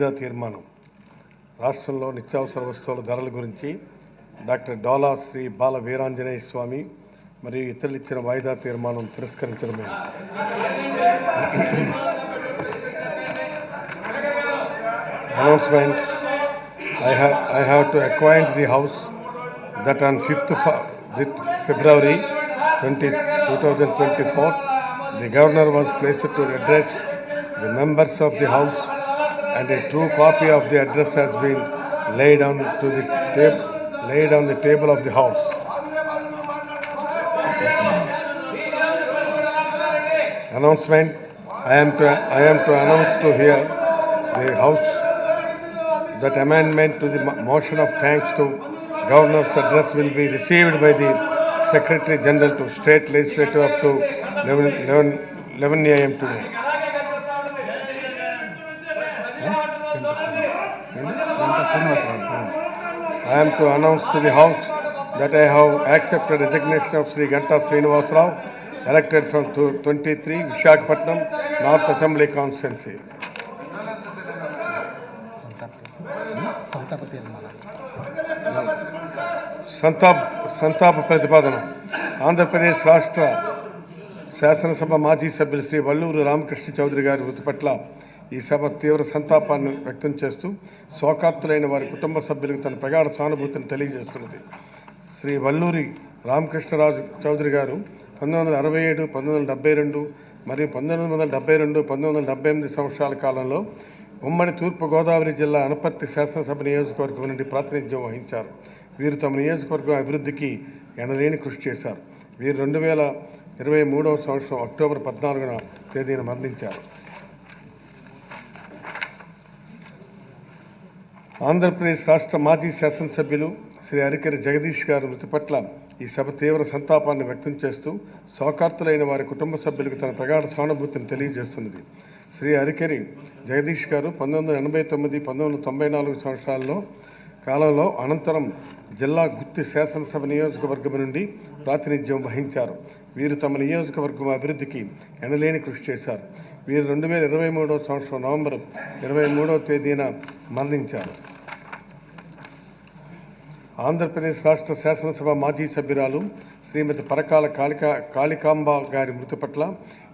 తీర్మానం. రాష్ట్రంలో నిత్యావసర వస్తువుల ధరల గురించి డాక్టర్ డోలా శ్రీ బాల వీరాంజనేయ స్వామి మరియు ఇతరులు ఇచ్చిన వాయిదా తీర్మానం తిరస్కరించడమే. Announcement I have to acquaint the house that on fifth February twenty two thousand twenty four the governor was placed to address the members of the house and a true copy of the address has been laid on to the table, laid on the table of the House. Announcement, I am to, I am to announce to here the House that amendment to the mo- motion of thanks to Governor's address will be received by the Secretary General to State Legislature up to 11, 11, 11 a.m. today. I am to announce to the House that I have accepted resignation of Sri Ganta Srinivas Rao, elected from 23 Vishakhapatnam North Assembly Constituency. సంతాప్ సంతాప ప్రతిపాదన ఆంధ్రప్రదేశ్ రాష్ట్ర శాసనసభ మాజీ సభ్యులు శ్రీ వల్లూరు రామకృష్ణ చౌదరి గారి మృతి పట్ల ఈ సభ తీవ్ర సంతాపాన్ని వ్యక్తం చేస్తూ శోకార్తులైన వారి కుటుంబ సభ్యులకు తన ప్రగాఢ సానుభూతిని తెలియజేస్తున్నది. శ్రీ వల్లూరి రామకృష్ణరాజు చౌదరి గారు పంతొమ్మిది వందల అరవై ఏడు పంతొమ్మిది వందల డెబ్బై రెండు మరియు పంతొమ్మిది వందల డెబ్బై రెండు పంతొమ్మిది వందల డెబ్బై ఎనిమిది సంవత్సరాల కాలంలో ఉమ్మడి తూర్పుగోదావరి జిల్లా అనపర్తి శాసనసభ నియోజకవర్గం నుండి ప్రాతినిధ్యం వహించారు. వీరు తమ నియోజకవర్గం అభివృద్ధికి ఎనలేని కృషి చేశారు. వీరు రెండు వేల ఇరవై మూడవ సంవత్సరం అక్టోబర్ పద్నాలుగున తేదీన మరణించారు. ఆంధ్రప్రదేశ్ రాష్ట్ర మాజీ శాసనసభ్యులు శ్రీ అరికెరి జగదీష్ గారి మృతి పట్ల ఈ సభ తీవ్ర సంతాపాన్ని వ్యక్తం చేస్తూ శోకార్తులైన వారి కుటుంబ సభ్యులకు తన ప్రగాఢ సానుభూతిని తెలియజేస్తున్నది. శ్రీ అరికెరి జగదీష్ గారు పంతొమ్మిది వందల ఎనభై తొమ్మిది పంతొమ్మిది వందల తొంభై నాలుగు సంవత్సరాల్లో కాలంలో అనంతరం జిల్లా గుత్తి శాసనసభ నియోజకవర్గం నుండి ప్రాతినిధ్యం వహించారు. వీరు తమ నియోజకవర్గం అభివృద్ధికి ఎనలేని కృషి చేశారు. వీరు రెండు వేల ఇరవై మూడవ సంవత్సరం నవంబర్ ఇరవై మూడో తేదీన మరణించారు. ఆంధ్రప్రదేశ్ రాష్ట్ర శాసనసభ మాజీ సభ్యురాలు శ్రీమతి పరకాల కాళికా కాళికాంబ గారి మృతి పట్ల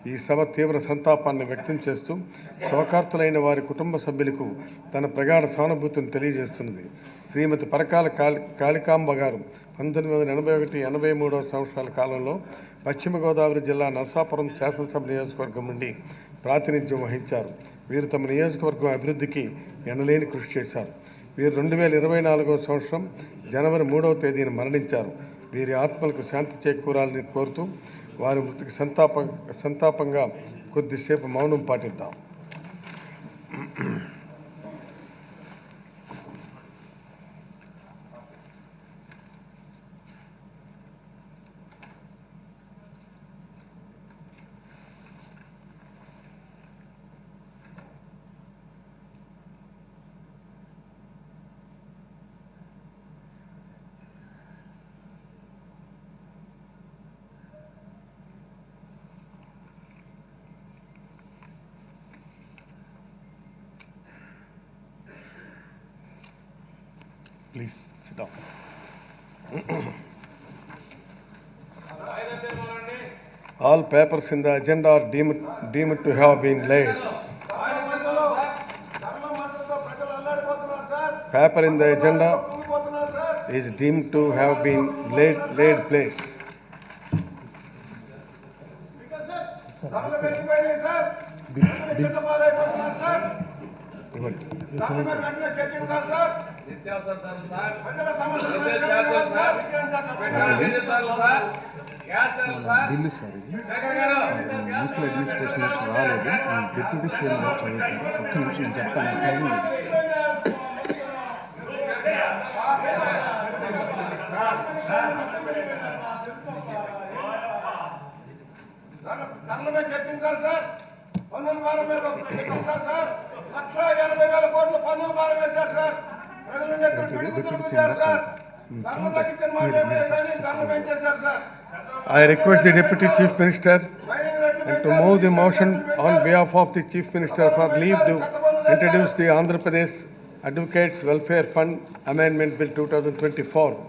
ఈ సభ తీవ్ర సంతాపాన్ని వ్యక్తం చేస్తూ శోకార్తులైన వారి కుటుంబ సభ్యులకు తన ప్రగాఢ సానుభూతిని తెలియజేస్తున్నది. శ్రీమతి పరకాల కాళి కాళికాంబ గారు పంతొమ్మిది వందల ఎనభై ఒకటి ఎనభై మూడవ సంవత్సరాల కాలంలో పశ్చిమ గోదావరి జిల్లా నరసాపురం శాసనసభ నియోజకవర్గం నుండి ప్రాతినిధ్యం వహించారు. వీరు తమ నియోజకవర్గం అభివృద్ధికి ఎనలేని కృషి చేశారు. వీరు రెండు వేల ఇరవై నాలుగవ సంవత్సరం జనవరి మూడవ తేదీన మరణించారు. వీరి ఆత్మలకు శాంతి చేకూరాలని కోరుతూ వారి మృతికి సంతాప సంతాపంగా కొద్దిసేపు మౌనం పాటిద్దాం. Please sit down. All papers in the agenda are deemed, deemed to have been laid. Paper in the agenda is deemed to have been laid, laid place. Bids. Bills bills ఇవ్వండి. బిల్లు సార్ మున్సిపల్ అడ్మినిస్ట్రేషన్ నుంచి రాలేదు deputy CM గారు చదువుతారు ఒక్క నిమిషం నేను చెప్తాను time ధరలపై చర్చించాలి సార్ పన్నుల భారం మీద చర్చించాలి సార్ లక్ష ఎనభై వేల కోట్ల పన్నుల భారం వేశారు sir I request the Deputy Chief Minister to move the motion on behalf of the Chief Minister for leave to introduce the Andhra Pradesh Advocates Welfare Fund Amendment Bill 2024